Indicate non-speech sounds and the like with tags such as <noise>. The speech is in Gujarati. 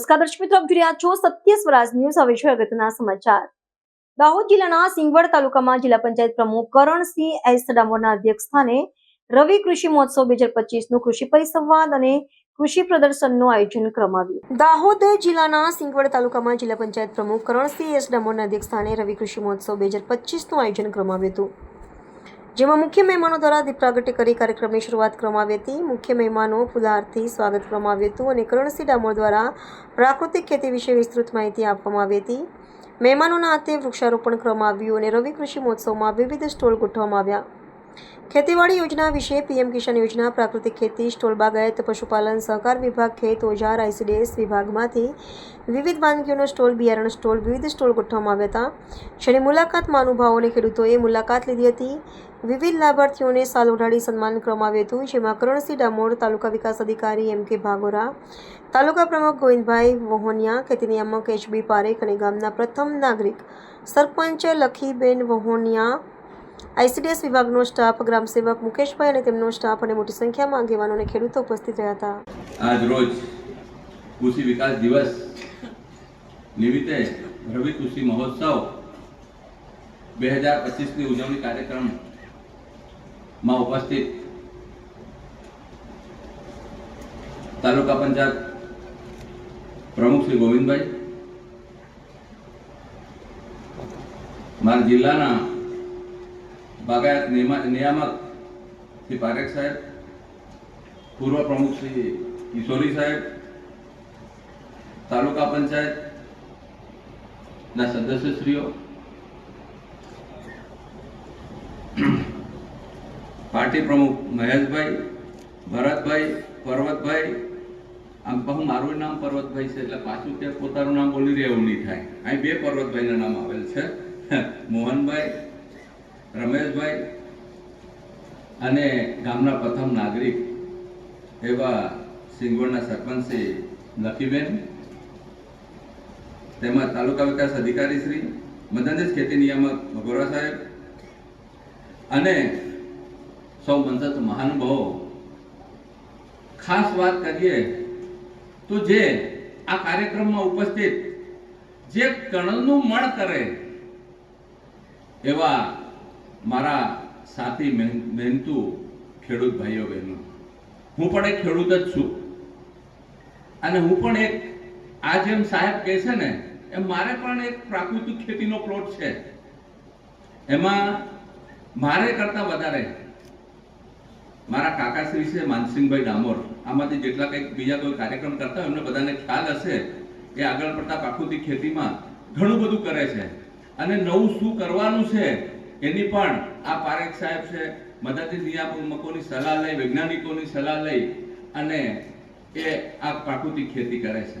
નમસ્કાર દર્શક મિત્રો, આપ જોઈ રહ્યા છો સત્ય સ્વરાજ ન્યૂઝ. હવે છે અગત્યના સમાચાર. દાહોદ જિલ્લાના સિંગવડ તાલુકામાં જિલ્લા પંચાયત પ્રમુખ કરણસિંહ એસ ડામોરના અધ્યક્ષસ્થાને રવિ કૃષિ મહોત્સવ બે હજાર પચીસનું કૃષિ પરિસંવાદ અને કૃષિ પ્રદર્શનનું આયોજન કરવામાં આવ્યું દાહોદ જિલ્લાના સિંગવડ તાલુકામાં જિલ્લા પંચાયત પ્રમુખ કરણસિંહ એસ ડામોરના અધ્યક્ષસ્થાને રવિ કૃષિ મહોત્સવ બે હજાર પચીસનું આયોજન કરવામાં આવ્યું હતું. જેમાં મુખ્ય મહેમાનો દ્વારા દીપ પ્રાગટ્ય કરી કાર્યક્રમની શરૂઆત કરવામાં આવી હતી. મુખ્ય મહેમાનો ફુલારથી સ્વાગત કરવામાં આવ્યું હતું અને કરણસિંહ ડામોર દ્વારા પ્રાકૃતિક ખેતી વિશે વિસ્તૃત માહિતી આપવામાં આવી હતી. મહેમાનોના હાથે વૃક્ષારોપણ કરવામાં આવ્યું અને રવિ કૃષિ મહોત્સવમાં વિવિધ સ્ટોલ ગોઠવવામાં આવ્યા. ખેતીવાડી યોજના વિશે પીએમ કિસાન યોજના, પ્રાકૃતિક ખેતી, સ્ટોલ બાગાયત, પશુપાલન, સહકાર વિભાગ, ખેત, ઓજાર, આઈસીડીએસ વિભાગમાંથી વિવિધ વાનગીઓનો સ્ટોલ, બિયારણ સ્ટોલ, વિવિધ સ્ટોલ ગોઠવવામાં આવ્યા હતા. જેની મુલાકાત મહાનુભાવો અને ખેડૂતોએ મુલાકાત લીધી હતી. વિવિધ લાભાર્થીઓને સાલ ઉઢાડી સન્માન કરવામાં આવ્યું હતું, જેમાં કરણસિંહ ડામોર, તાલુકા વિકાસ અધિકારી એમ કે ભાગોરા, તાલુકા પ્રમુખ ગોવિંદભાઈ વહોનિયા ખેતી નિયામક એચબી પારેખ અને ગામના પ્રથમ નાગરિક સરપંચ લખીબેન વહોનિયા આઈસીડીએસ વિભાગનો સ્ટાફ ગ્રામસેવક મુકેશભાઈ અને તેમનો સ્ટાફ અને મોટી સંખ્યામાં આગેવાનો અને ખેડૂતો ઉપસ્થિત રહ્યા હતા. આજ રોજ કૃષિ વિકાસ દિવસ નિમિત્તે રવિ કૃષિ મહોત્સવ બે હજાર પચીસની ઉજવણી કાર્યક્રમમાં ઉપસ્થિત તાલુકા પંચાયત પ્રમુખ શ્રી ગોવિંદભાઈ, મારા જિલ્લાના બાગાયત નિયામક શ્રી પારેખ સાહેબ, પૂર્વ પ્રમુખ શ્રી કિશોરી સાહેબ, તાલુકા પંચાયત ના સદસ્યશ્રીઓ, પાર્ટી પ્રમુખ મહેશભાઈ, ભરતભાઈ, પર્વતભાઈ, આમ કહું મારું નામ પર્વતભાઈ છે, એટલે પાછું કે પોતાનું નામ બોલી રહે એવું નહીં થાય. અહીં બે પર્વતભાઈના નામ આવેલ છે. <laughs> મોહનભાઈ રમેશભાઈ અને ગામના પ્રથમ નાગરિક એવા સિંગવડના સરપંચ શ્રી લખીબેન, તેમજ તાલુકા વિકાસ અધિકારી શ્રી મદનદીશ ખેતી નિયામક ભગોરા સાહેબ અને સૌ મંચસ્થ મહાનુભાવો. ખાસ વાત કરીએ તો જે આ કાર્યક્રમમાં ઉપસ્થિત જે કણલનું મણ કરે એવા મારા સાથી મહેન- મહેનતુ ખેડૂત ભાઈઓ બહેનો. હું પણ એક ખેડૂત જ છું. અને હું પણ એક, આ જેમ સાહેબ કહે છે ને, એમ મારે પણ એક પ્રાકૃતિક ખેતીનો પ્લોટ છે. એમાં મારે કરતા વધારે મારા કાકાશ્રી છે, માનસિંહભાઈ ડામોર. આમાંથી જેટલા કંઈક બીજા કોઈ કાર્યક્રમ કરતા હોય, એમને બધાને ખ્યાલ હશે કે આગળ પડતા પ્રાકૃતિક ખેતીમાં ઘણું બધું કરે છે. અને નવું શું કરવાનું છે એની પણ આ પારેખ સાહેબ છે મદદની નિયામકોની સલાહ લઈ, વૈજ્ઞાનિકોની સલાહ લઈ અને એ આ પ્રાકૃતિક ખેતી કરે છે.